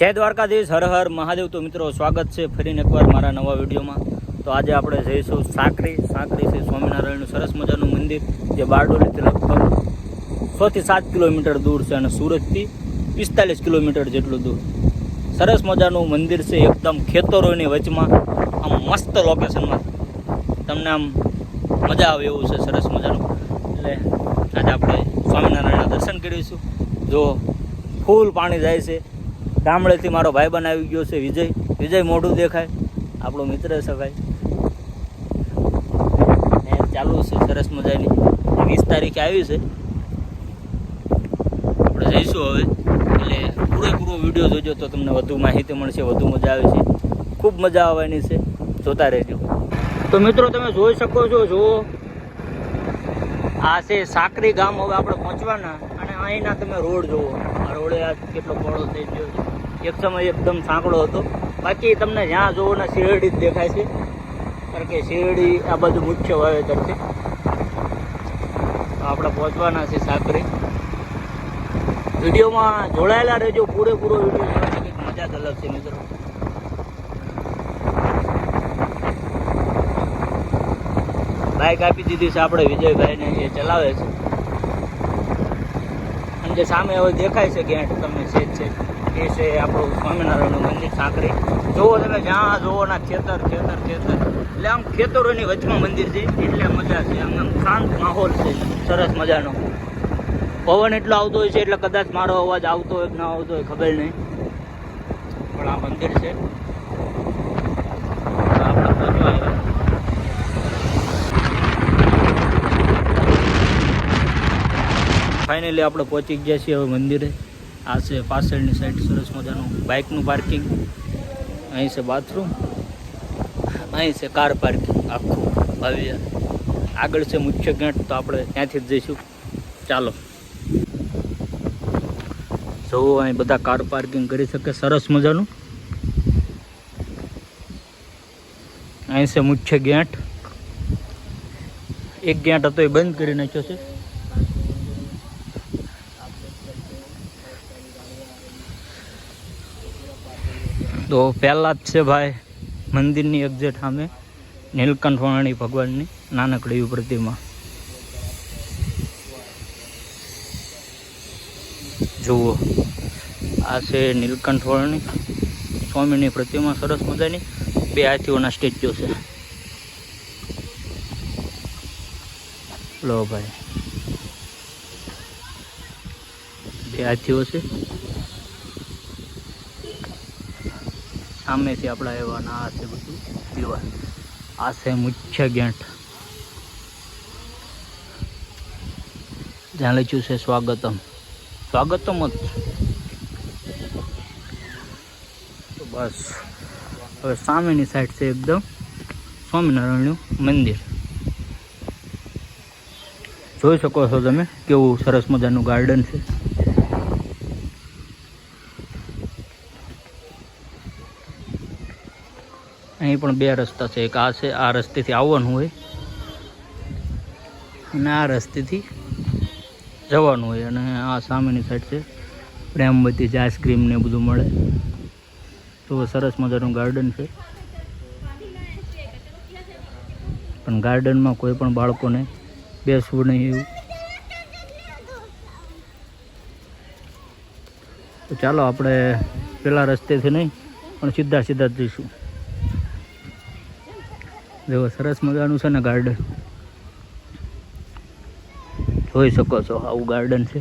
જય દ્વારકાધીશ, હર હર મહાદેવ. તો મિત્રો, સ્વાગત છે ફરીને એકવાર મારા નવા વિડીયોમાં. તો આજે આપણે જઈશું સાંકરી. સાંકરી છે સ્વામિનારાયણનું સરસ મજાનું મંદિર, જે બારડોલીથી લગભગ છથી સાત કિલોમીટર દૂર છે અને સુરતથી પિસ્તાલીસ કિલોમીટર જેટલું દૂર. સરસ મજાનું મંદિર છે, એકદમ ખેતરોની વચમાં. આમ મસ્ત લોકેશનમાં તમને આમ મજા આવે એવું છે, સરસ મજાનું. એટલે આજે આપણે સ્વામિનારાયણના દર્શન કરીશું. જો ફૂલ પાણી જાય છે ગામડેથી મારો ભાઈ આવી ગયો છે વિજય. વિજય મોઢું દેખાય. આપણો મિત્ર છે ભાઈ. ચાલુ છે સરસ મજાની. વીસ તારીખે આવી છે. આપણે જઈશું હવે. એટલે પૂરેપૂરો વીડિયો જોજો તો તમને વધુ માહિતી મળશે, વધુ મજા આવે છે. ખૂબ મજા આવવાની છે. જોતા રહેજો. તો મિત્રો, તમે જોઈ શકો છો, જુઓ. આ છે સાકરી ગામ હવે આપણે પહોંચવાના અને અહીંના તમે રોડ જુઓ. રોડે આ કેટલો પહોળો થઈ ગયો એક સમય એકદમ સાંકડો હતો. બાકી તમને જ્યાં જુઓ ને શેરડી જ દેખાય છે. કારણ કે શેરડી આ બધું મુખ્ય વાવેતર છે. આપણે પહોંચવાના છે સાકરી. વિડીયોમાં જોડાયેલા રહેજો. પૂરેપૂરો વીડિયો કંઈક મજા જ અલગ છે મિત્રો. બાઇક આપી દીધી છે આપણે વિજયભાઈને, એ ચલાવે છે. જે સામે હવે દેખાય છે ગેટ તમને છે જ છે. એ છે આપણું સ્વામિનારાયણનું મંદિર સાંકળી જુઓ તમે જ્યાં જુઓ ના ખેતર ખેતર ખેતર. એટલે આમ ખેતરોની વચમાં મંદિર છે, એટલે મજા છે. આમ આમ શાંત માહોલ છે. સરસ મજાનો. પવન એટલો આવતો હોય છે, એટલે કદાચ મારો અવાજ આવતો હોય ના આવતો હોય, ખબર નહીં. પણ આ મંદિર છે તો આપણે પહોંચવા આવ્યા ફાઇનલી આપણે પહોંચી ગયા છીએ હવે મંદિરે. આ છે પાછળની સાઈડ સરસ મજાનું બાઇકનું પાર્કિંગ અહીં છે બાથરૂમ અહીં છે કાર પાર્કિંગ આખું ભવ્ય. આગળ છે મુખ્ય ગેટ તો આપણે ત્યાંથી જ જઈશું. ચાલો. જુઓ અહીં બધા કાર પાર્કિંગ કરી શકે. સરસ મજાનું. અહીં છે મુખ્ય ગેટ એક ગેટ હતો એ બંધ કરી નાખ્યો છે. તો પહેલાં જ છે ભાઈ, મંદિરની એક્ઝેટ સામે, નીલકંઠ વાણી ભગવાનની નાનકડી પ્રતિમા. જુઓ, આ છે નીલકંઠ વાણી સ્વામીની પ્રતિમા, સરસ મજાની. બે હાથીઓના સ્ટેચ્યુ છે. લો ભાઈ. બે હાથીઓ છે. સામેથી આપણા એવાના આ છે બધું દિવાલ આ છે મુખ્ય ગેટ. જ્યાં લખ્યું છે સ્વાગતમ. સ્વાગતમ જ. તો બસ. હવે સામેની સાઈડ છે એકદમ સ્વામિનારાયણનું મંદિર. જોઈ શકો છો તમે કેવું સરસ મજાનું ગાર્ડન છે. અહીં પણ બે રસ્તા છે. એક આ છે, આ રસ્તેથી આવવાનું હોય અને આ રસ્તેથી જવાનું હોય અને આ સામેની સાઈડ છે. પ્રેમવતી જ આઈસ્ક્રીમ ને બધું મળે. તો સરસ મજાનું ગાર્ડન છે. પણ ગાર્ડનમાં કોઈ પણ બાળકોને બેસવું નહીં એવું. તો ચાલો આપણે પેલા રસ્તેથી નહીં, પણ સીધા સીધા જઈશું. જો સરસ મજાનું છે ને ગાર્ડન જોઈ શકો છો આવું ગાર્ડન છે.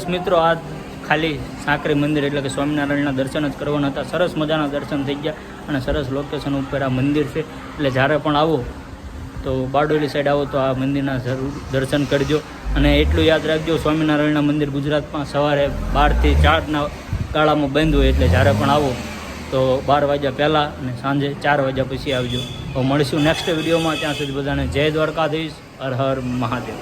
બસ મિત્રો, આ ખાલી સાંકરી મંદિર એટલે કે સ્વામિનારાયણના દર્શન જ કરવાના હતા. સરસ મજાના દર્શન થઈ ગયા અને સરસ લોકેશન ઉપર આ મંદિર છે. એટલે જ્યારે પણ આવો તો બારડોલી સાઈડ આવો તો આ મંદિરના જરૂર દર્શન કરજો. અને એટલું યાદ રાખજો, સ્વામિનારાયણના મંદિર ગુજરાતમાં સવારે બારથી ચારના ગાળામાં બંધ હોય એટલે જ્યારે પણ આવો તો બાર વાગ્યા પહેલાં અને સાંજે ચાર વાગ્યા પછી આવજો. તો મળીશું નેક્સ્ટ વિડીયોમાં. ત્યાં સુધી બધાને જય દ્વારકાધીશ. હર હર મહાદેવ.